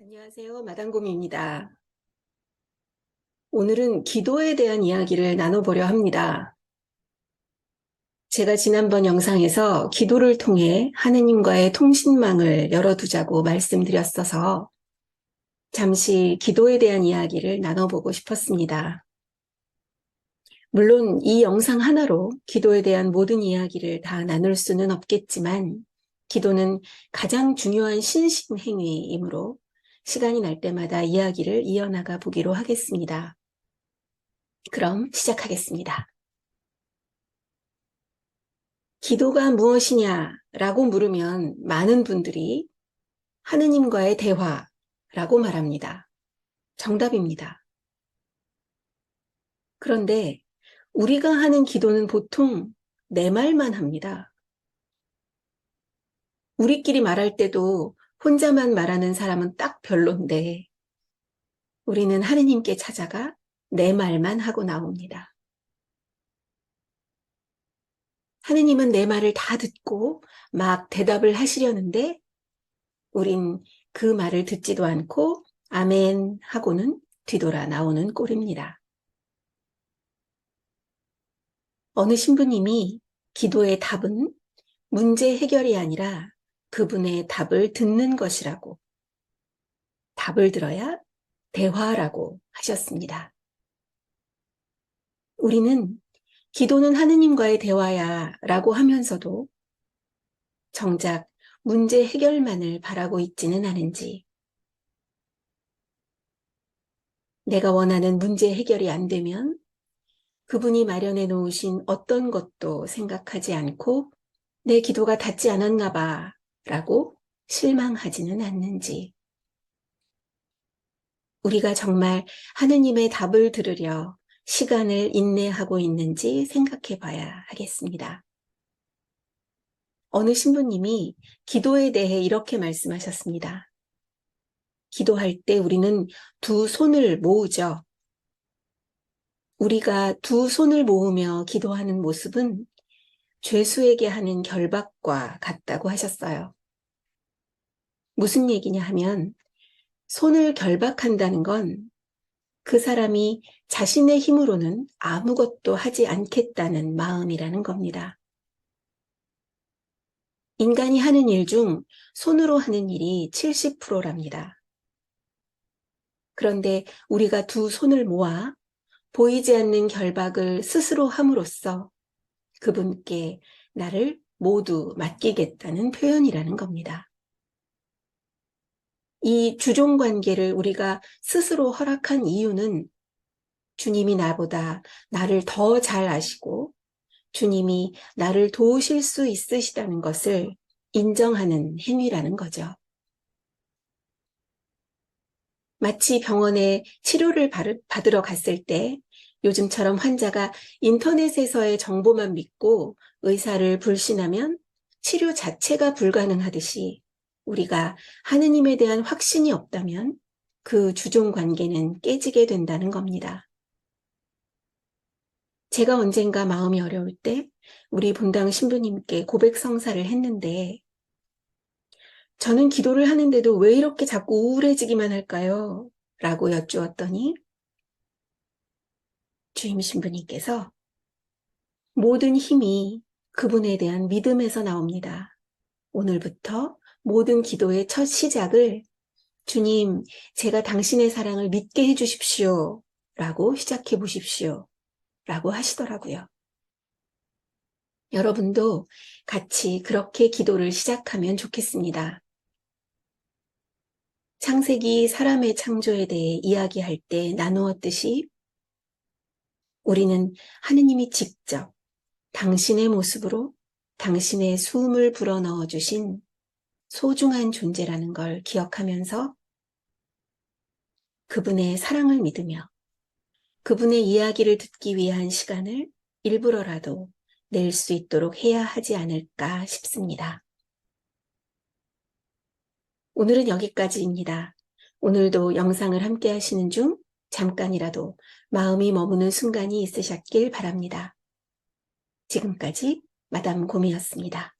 안녕하세요. 마당곰입니다. 오늘은 기도에 대한 이야기를 나눠보려 합니다. 제가 지난번 영상에서 기도를 통해 하느님과의 통신망을 열어두자고 말씀드렸어서 잠시 기도에 대한 이야기를 나눠보고 싶었습니다. 물론 이 영상 하나로 기도에 대한 모든 이야기를 다 나눌 수는 없겠지만 기도는 가장 중요한 신심 행위이므로 시간이 날 때마다 이야기를 이어나가 보기로 하겠습니다. 그럼 시작하겠습니다. 기도가 무엇이냐 라고 물으면 많은 분들이 하느님과의 대화라고 말합니다. 정답입니다. 그런데 우리가 하는 기도는 보통 내 말만 합니다. 우리끼리 말할 때도 혼자만 말하는 사람은 딱 별론데 우리는 하느님께 찾아가 내 말만 하고 나옵니다. 하느님은 내 말을 다 듣고 막 대답을 하시려는데 우린 그 말을 듣지도 않고 아멘 하고는 뒤돌아 나오는 꼴입니다. 어느 신부님이 기도의 답은 문제 해결이 아니라 그분의 답을 듣는 것이라고 답을 들어야 대화라고 하셨습니다. 우리는 기도는 하느님과의 대화야 라고 하면서도 정작 문제 해결만을 바라고 있지는 않은지 내가 원하는 문제 해결이 안 되면 그분이 마련해 놓으신 어떤 것도 생각하지 않고 내 기도가 닿지 않았나 봐 라고 실망하지는 않는지 우리가 정말 하느님의 답을 들으려 시간을 인내하고 있는지 생각해 봐야 하겠습니다. 어느 신부님이 기도에 대해 이렇게 말씀하셨습니다. 기도할 때 우리는 두 손을 모으죠. 우리가 두 손을 모으며 기도하는 모습은 죄수에게 하는 결박과 같다고 하셨어요. 무슨 얘기냐 하면 손을 결박한다는 건 그 사람이 자신의 힘으로는 아무것도 하지 않겠다는 마음이라는 겁니다. 인간이 하는 일 중 손으로 하는 일이 70%랍니다. 그런데 우리가 두 손을 모아 보이지 않는 결박을 스스로 함으로써 그분께 나를 모두 맡기겠다는 표현이라는 겁니다. 이 주종 관계를 우리가 스스로 허락한 이유는 주님이 나보다 나를 더 잘 아시고 주님이 나를 도우실 수 있으시다는 것을 인정하는 행위라는 거죠. 마치 병원에 치료를 받으러 갔을 때 요즘처럼 환자가 인터넷에서의 정보만 믿고 의사를 불신하면 치료 자체가 불가능하듯이 우리가 하느님에 대한 확신이 없다면 그 주종 관계는 깨지게 된다는 겁니다. 제가 언젠가 마음이 어려울 때 우리 분당 신부님께 고백 성사를 했는데 저는 기도를 하는데도 왜 이렇게 자꾸 우울해지기만 할까요? 라고 여쭈었더니 주임 신부님께서 모든 힘이 그분에 대한 믿음에서 나옵니다. 오늘부터 모든 기도의 첫 시작을 주님, 제가 당신의 사랑을 믿게 해주십시오. 라고 시작해 보십시오. 라고 하시더라고요. 여러분도 같이 그렇게 기도를 시작하면 좋겠습니다. 창세기 사람의 창조에 대해 이야기할 때 나누었듯이 우리는 하느님이 직접 당신의 모습으로 당신의 숨을 불어넣어 주신 소중한 존재라는 걸 기억하면서 그분의 사랑을 믿으며 그분의 이야기를 듣기 위한 시간을 일부러라도 낼 수 있도록 해야 하지 않을까 싶습니다. 오늘은 여기까지입니다. 오늘도 영상을 함께 하시는 중 잠깐이라도 마음이 머무는 순간이 있으셨길 바랍니다. 지금까지 마담 곰이었습니다.